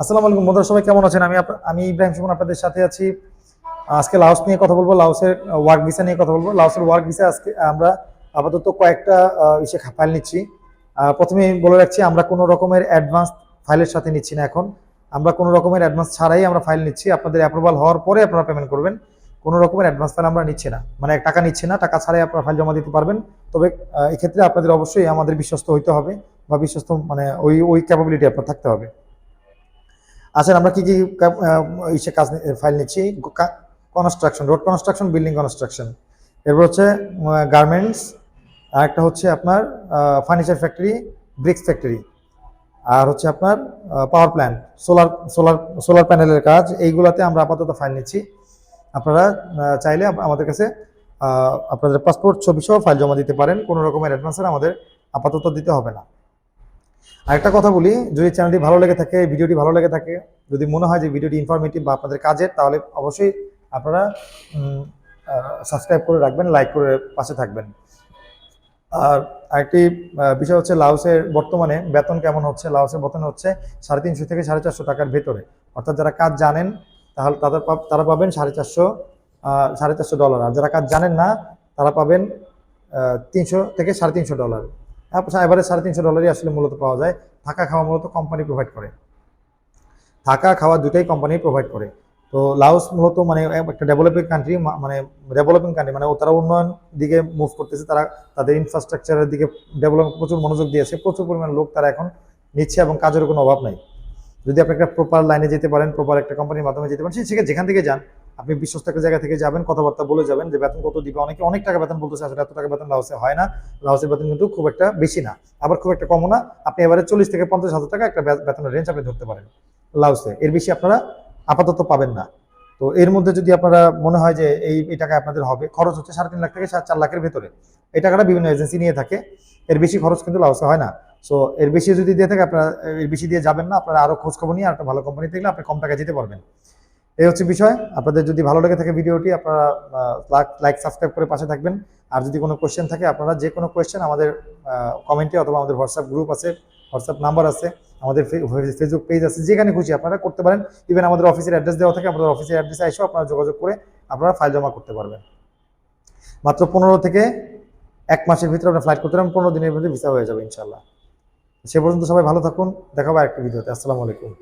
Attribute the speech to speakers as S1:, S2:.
S1: আসসালামু আলাইকুম, বন্ধুরা সবাই কেমন আছেন? আমি আমি ইব্রাহিম সুমন আপনাদের সাথে আছি। আজকে লাওস নিয়ে কথা বলব, লাওসের ওয়ার্ক ভিসা নিয়ে কথা বলব। লাওসের ওয়ার্ক ভিসা আজকে আমরা আপাতত কয়েকটা ইসে ফাইল নিচ্ছি। প্রথমে বলে রাখছি, আমরা কোনো রকমের অ্যাডভান্স ফাইলের সাথে নিচ্ছি না এখন। আমরা কোনো রকমের অ্যাডভান্স ছাড়াই আমরা ফাইল নিচ্ছি। আপনাদের অ্যাপ্রুভাল হওয়ার পরে আপনারা পেমেন্ট করবেন। কোনো রকমের অ্যাডভান্স ফাইল আমরা নিচ্ছি না। মানে টাকা নিচ্ছি না, টাকা ছাড়াই আপনারা ফাইল জমা দিতে পারবেন। তবে এক্ষেত্রে আপনাদের অবশ্যই আমাদের বিশ্বস্ত হইতে হবে বা বিশ্বস্ত মানে ওই ওই ক্যাপাবিলিটি আপনার থাকতে হবে। আচ্ছা আমরা কি কি কা- ইসে কাজ ফাইল নিচ্ছি? Construction road construction building construction এরপর হচ্ছে গার্মেন্টস আর একটা হচ্ছে আপনার ফার্নিচার ফ্যাক্টরি ব্রিক্স ফ্যাক্টরি আর হচ্ছে আপনার power plant solar solar solar প্যানেলের কাজ, এইগুলাতে আমরা আপাতত ফাইল নিচ্ছি। আপনারা চাইলে আমাদের কাছে আপনাদের পাসপোর্ট ছবি সহ ফাইল জমা দিতে পারেন। কোনো রকমের অ্যাডভান্সের আমাদের আপাতত দিতে হবে না। আরেকটা কথা বলি, যদি চ্যানেলটি ভালো লেগে থাকে, ভিডিওটি ভালো লেগে থাকে, যদি মনে হয় যে ভিডিওটি ইনফরমেটিভ বা আপনাদের কাজের, তাহলে অবশ্যই আপনারা সাবস্ক্রাইব করে রাখবেন লাইক করে পাশে থাকবেন। আর আরেকটি বিষয় হচ্ছে লাউসের বর্তমানে বেতন কেমন হচ্ছে, লাউসের বেতন হচ্ছে সাড়ে তিনশো থেকে সাড়ে চারশো টাকার ভেতরে। অর্থাৎ যারা কাজ জানেন, তাহলে তাদের তারা পাবেন সাড়ে চারশো সাড়ে চারশো ডলার। আর যারা কাজ জানেন না, তারা পাবেন তিনশো থেকে সাড়ে তিনশো ডলার। এবারে সাড়ে তিনশো ডলারই আসলে মূলত পাওয়া যায়। থাকা খাওয়া মূলত কোম্পানি প্রোভাইড করে। থাকা খাওয়া দুটাই কোম্পানি প্রোভাইড করে। তো লাওস মূলত মানে একটা ডেভেলপিং কান্ট্রি মানে ডেভেলপিং কান্ট্রি মানে তারা উন্নয়ন দিকে মুভ করতেছে। তারা তাদের ইনফ্রাস্ট্রাকচারের দিকে ডেভেলপ প্রচুর মনোযোগ দিয়েছে। প্রচুর পরিমাণ লোক তারা এখন নিচ্ছে এবং কাজের কোনো অভাব নাই। যদি আপনি একটা প্রপার লাইনে যেতে পারেন প্রপার একটা কোম্পানির মাধ্যমে যেতে পারেন সেখানে যেখান থেকে যান। আপনি বিশ্বস্ত একটা জায়গা থেকে যাবেন, কথাবার্তা বলে যাবেন যে বেতন কত দিবে। অনেকে অনেক টাকা বেতন বলতেছে, আসলে এত টাকা বেতন লাউসে হয় না। লাউসের বেতন কিন্তু খুব একটা বেশি না। আবার খুব একটা কমও না। আপনি এবারে চল্লিশ থেকে পঞ্চাশ হাজার টাকা একটা বেতনের রেঞ্জ আপনি ধরতে পারেন লাউসে এর বেশি আপনারা আপাতত পাবেন না। তো এর মধ্যে যদি আপনারা মনে হয় যে এই এই টাকা আপনাদের হবে, খরচ হচ্ছে সাড়ে তিন লাখ থেকে চার লাখের ভেতরে। এই টাকাটা বিভিন্ন এজেন্সি নিয়ে থাকে। এর বেশি খরচ কিন্তু লাউসে হয় না। সো এর বেশি যদি দিয়ে থাকে, আপনারা, এর বেশি দিয়ে যাবেন না। আপনারা আরও খোঁজ খবর নিয়ে আর একটা ভালো কোম্পানি থাকলে আপনি কম টাকা যেতে পারবেন। এই হচ্ছে বিষয়। আপনাদের যদি ভালো লেগে থাকে ভিডিওটি, আপনারা লাইক, সাবস্ক্রাইব করে পাশে থাকবেন। আর যদি কোনো কোয়েশ্চেন থাকে, আপনারা যে কোনো কোয়েশ্চেন আমাদের কমেন্টে অথবা আমাদের হোয়াটসঅ্যাপ গ্রুপ আছে হোয়াটসঅ্যাপ নাম্বার আছে, আমাদের ফেসবুক পেজ আছে, যেখানে খুশি আপনারা করতে পারেন। ইভেন আমাদের অফিসের অ্যাড্রেস দেওয়া থাকে, আমাদের অফিসের অ্যাড্রেসে এসেও আপনারা যোগাযোগ করে আপনারা ফাইল জমা করতে পারবেন। মাত্র পনেরো থেকে এক মাসের ভিতরে আপনার ফ্লাইট করতে পারেন, পনেরো দিনের মধ্যে ভিসা হয়ে যাবে ইনশাল্লাহ সে পর্যন্ত সবাই ভালো থাকুন, দেখাবো একটা ভিডিওতে। আসসালামু আলাইকুম।